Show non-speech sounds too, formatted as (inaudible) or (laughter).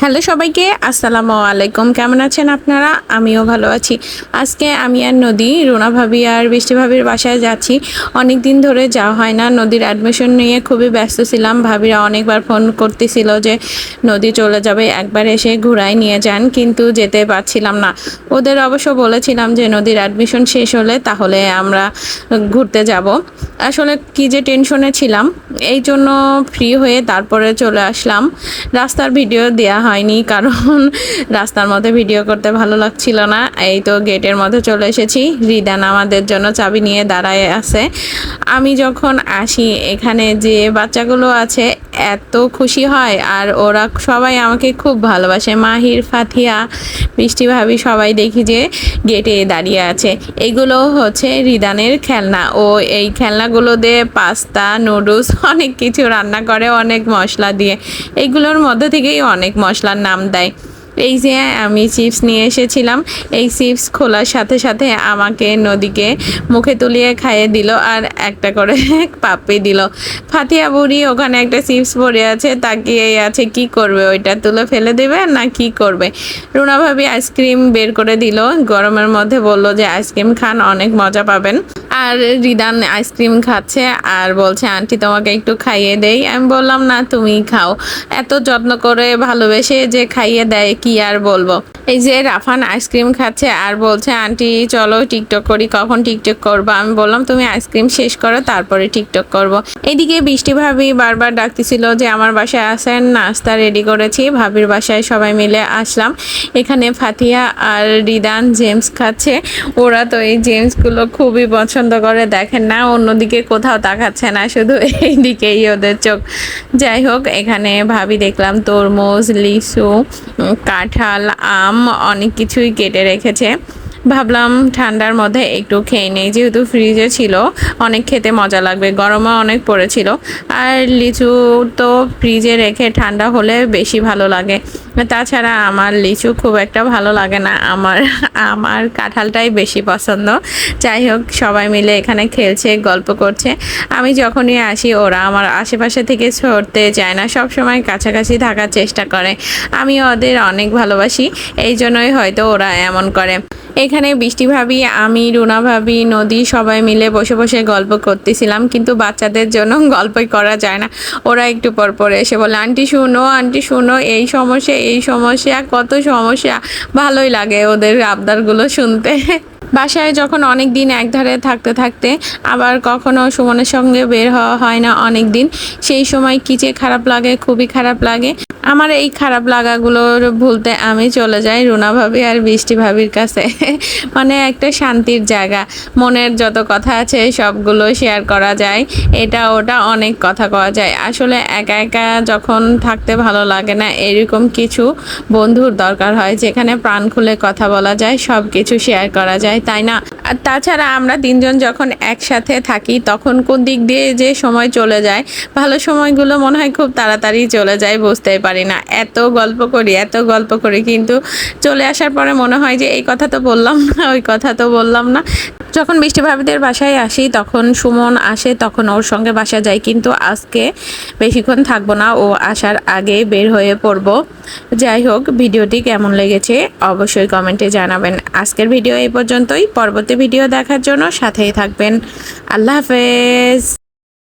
Hello সবাইকে, আসসালামু আলাইকুম। কেমন আছেন আপনারা? আমিও ভালো আছি। আজকে আমি আর নদী, রুনা ভাবি আর বৃষ্টি ভাবির বাসায় যাচ্ছি। অনেক দিন ধরে যাওয়া হয় না, নদীর অ্যাডমিশন নিয়ে খুবই ব্যস্ত ছিলাম। ভাবিরা অনেকবার ফোন করতেছিল যে নদী চলে যাবে, একবার এসে ঘুরাই নিয়ে যান, কিন্তু যেতে পারছিলাম না। ওদের অবশ্য বলেছিলাম যে নদীর অ্যাডমিশন শেষ হলে তাহলে আমরা ঘুরতে যাব। আসলে কি যে টেনশনে ছিলাম, এই জন্য ফ্রি হয়ে তারপরে চলে আসলাম। রাস্তার ভিডিও দেয়া হয়নি, কারণ রাস্তার মধ্যে ভিডিও করতে ভালো লাগছিল না। এই তো গেটের মধ্যে চলে এসেছি। রিদান আমাদের জন্য চাবি নিয়ে দাঁড়ায় আছে। আমি যখন আসি, এখানে যে বাচ্চাগুলো আছে, এত খুশি হয়, আর ওরা সবাই আমাকে খুব ভালোবাসে। মাহির ফাথিয়া বৃষ্টি ভাবি, সবাই দেখি যে গেটে দাঁড়িয়ে আছে। এগুলো হচ্ছে রিদানের খেলনা। ও এই খেলনাগুলো দিয়ে পাস্তা, নুডলস, (laughs) অনেক কিছু রান্না করে, অনেক মশলা দিয়ে। এইগুলোর মধ্যে থেকেই অনেক মশলার নাম দেয়। এই যে আমি চিপস নিয়ে এসেছিলাম, এই চিপস খোলার সাথে সাথে আমাকে নদীকে মুখে তুলিয়ে খাইয়ে দিল আর একটা করে (laughs) পাপ্পি দিল। ফাতিয়া বুড়ি ওখানে একটা চিপস পড়ে আছে, তাকিয়ে আছে, কি করবে ওইটা, তুলে ফেলে দেবে না কি করবে? রুনা ভাবি আইসক্রিম বের করে দিল, গরমের মধ্যে বলল যে আইসক্রিম খান, অনেক মজা পাবেন। আর রিদান আইসক্রিম খাচ্ছে আর বলছে, আন্টি, তোমাকে একটু খাইয়ে দেই। আমি বললাম, না তুমি খাও। এত যত্ন করে ভালোবেসে যে খাইয়ে দেয়, কি আর বলব? এই যে রাফান আইসক্রিম খাচ্ছে আর বলছে, আন্টি, চলো টিকটক করি, কখন টিকটক করব? আমি বললাম, তুমি আইসক্রিম শেষ করো, তারপরে টিকটক করব। এদিকে বৃষ্টি ভাবি বারবার ডাকতেছিল যে, আমার বাসায় আসেন, নাস্তা রেডি করেছি। ভাবির বাসায় সবাই মিলে আসলাম। এখানে ফাতিয়া আর রিদান জেমস খাচ্ছে। ওরা তো এই জেমসগুলো খুবই পছন্দ করে। দেখেন না, অন্যদিকে কোথাও তাকাচ্ছে না, শুধু এই দিকেই ওদের চোখ। যাই হোক, এখানে ভাবি দেখলাম তরমুজ, লিচু কাঁঠাল, আম অনেক কিছুই কেটে রেখেছে। ভাবলাম ঠান্ডার মধ্যে একটু খেয়ে নেই। যেহেতু ফ্রিজে ছিল, অনেক খেতে মজা লাগবে, গরমও অনেক পড়েছিল। আর লিচু তো ফ্রিজে রেখে ঠান্ডা হলে বেশি ভালো লাগে। তাছাড়া আমার লিচু খুব একটা ভালো লাগে না। আমার আমার কাঁঠালটাই বেশি পছন্দ। যাই হোক, সবাই মিলে এখানে খেলছে, গল্প করছে। আমি যখনই আসি, ওরা আমার আশেপাশে থেকে ছড়তে চায় না। সব সময় কাছাকাছি থাকার চেষ্টা করে। আমি ওদের অনেক ভালোবাসি, এই জন্যই হয়তো ওরা এমন করে। এখানে বৃষ্টি ভাবি, আমি, রুনা ভাবি, নদী সবাই মিলে বসে বসে গল্প করতেছিলাম, কিন্তু বাচ্চাদের জন্য গল্পই করা যায় না। ওরা একটু পর পর এসে বলে, আন্টি শুনো আন্টি শুনো, এই সমস্যা এই সমস্যা, কত সমস্যা। ভালোই লাগে ওদের আবদারগুলো শুনতে। বাসায় যখন অনেক দিন একধারে থাকতে থাকতে আবার কখনো সুমনের সঙ্গে বের হওয়া হয় না অনেক দিন, সেই সময় কি যে খারাপ লাগে, খুবই খারাপ লাগে। আমার এই খারাপ লাগাগুলোর ভুলতে আমি চলে যাই রুনা ভাবি আর বৃষ্টি ভাবির কাছে। (laughs) মানে একটা শান্তির জায়গা। মনের যত কথা আছে সবগুলো শেয়ার করা যায়। এটা ওটা অনেক কথা কওয়া যায়। আসলে একা একা যখন থাকতে ভালো লাগে না, এরকম কিছু বন্ধুর দরকার হয় যেখানে প্রাণ খুলে কথা বলা যায় সব কিছু শেয়ার করা যায়, তাই না? আর তাছাড়া আমরা তিনজন যখন একসাথে থাকি, তখন কোন দিক দিয়ে যে সময় চলে যায়, ভালো সময়গুলো মনে হয় খুব তাড়াতাড়ি চলে যায়, বুঝতেই পারি না। এত গল্প করি, এত গল্প করি, কিন্তু চলে আসার পরে মনে হয় যে এই কথা তো বললাম না, (laughs) ওই কথা তো বললাম না। যখন বৃষ্টি ভাবিদের বাসায় আসি, তখন সুমন আসে, তখন ওর সঙ্গে বাসা যাই, কিন্তু আজকে বেশিক্ষণ থাকব না, ও আসার আগে বের হয়ে পড়ব। যাই হোক, ভিডিওটি কেমন লেগেছে অবশ্যই কমেন্টে জানাবেন। আজকের ভিডিও এই পর্যন্তই, পরবর্তী ভিডিও দেখার জন্য সাথেই থাকবেন। আল্লাহ হাফেজ।